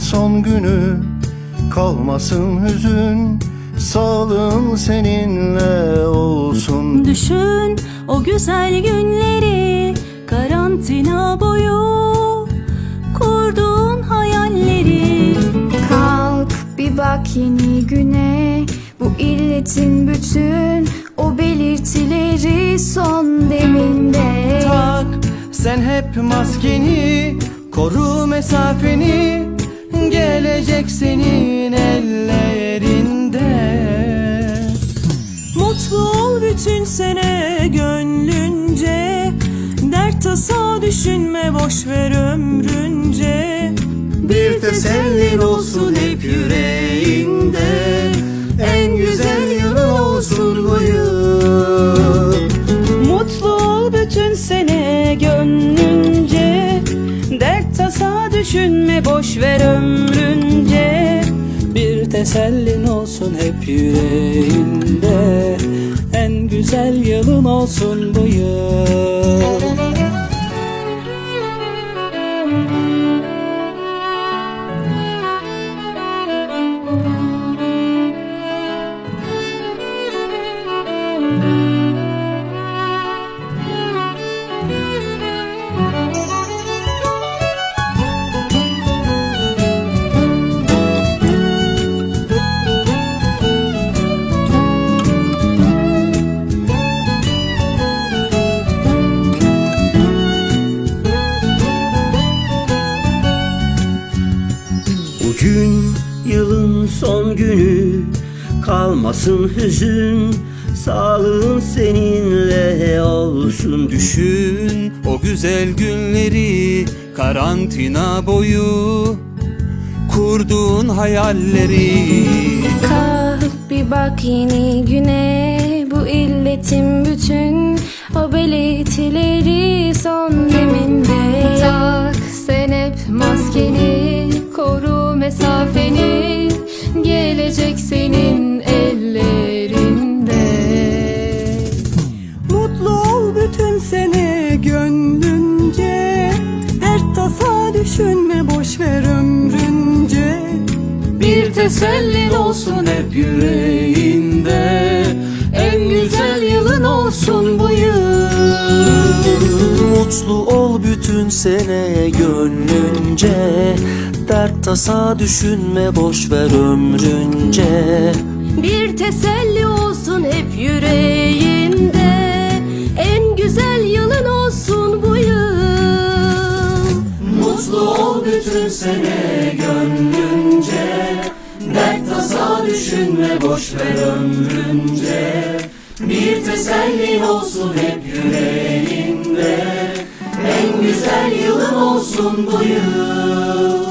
son günü Kalmasın hüzün. Sağlığın seninle olsun. Düşün o güzel günleri Karantina boyu. Kurduğun hayalleri. Kalk bir bak yeni güne. Bu illetin bütün o belirtileri son deminde. Tak sen hep maskeni Koru mesafeni Gelecek senin ellerinde. Mutlu ol bütün sene gönlünce. Dert tasa düşünme boş ver ömrünce. Bir tesellin olsun hep yüreğinde. En güzel yılın olsun bu yıl. Mutlu ol bütün sene gönlünce. Dert tasa düşünme boş ver ömrünce tesellin olsun hep yüreğinde En güzel yılın olsun bu yıl Bugün yılın son günü Kalmasın hüzün Sağlığın seninle olsun Düşün. O güzel günleri karantina boyu kurduğun hayalleri. Kalk bir bak yeni güne Bu illetin bütün o belirtileri son deminde mesafeni Gelecek senin ellerinde. Mutlu ol bütün sene gönlünce Dert tasa düşünme boş ver ömrünce. Bir tesellin olsun hep yüreğinde En güzel yılın olsun bu yıl Mutlu ol bütün sene gönlünce. Dert tasa düşünme boş ver ömrünce. Bir teselli olsun hep yüreğinde. En güzel yılın olsun bu yıl. Mutlu ol bütün sene gönlünce. Dert tasa düşünme boş ver ömrünce Teselli olsun hep yüreğimde. En güzel yılım olsun bu yıl.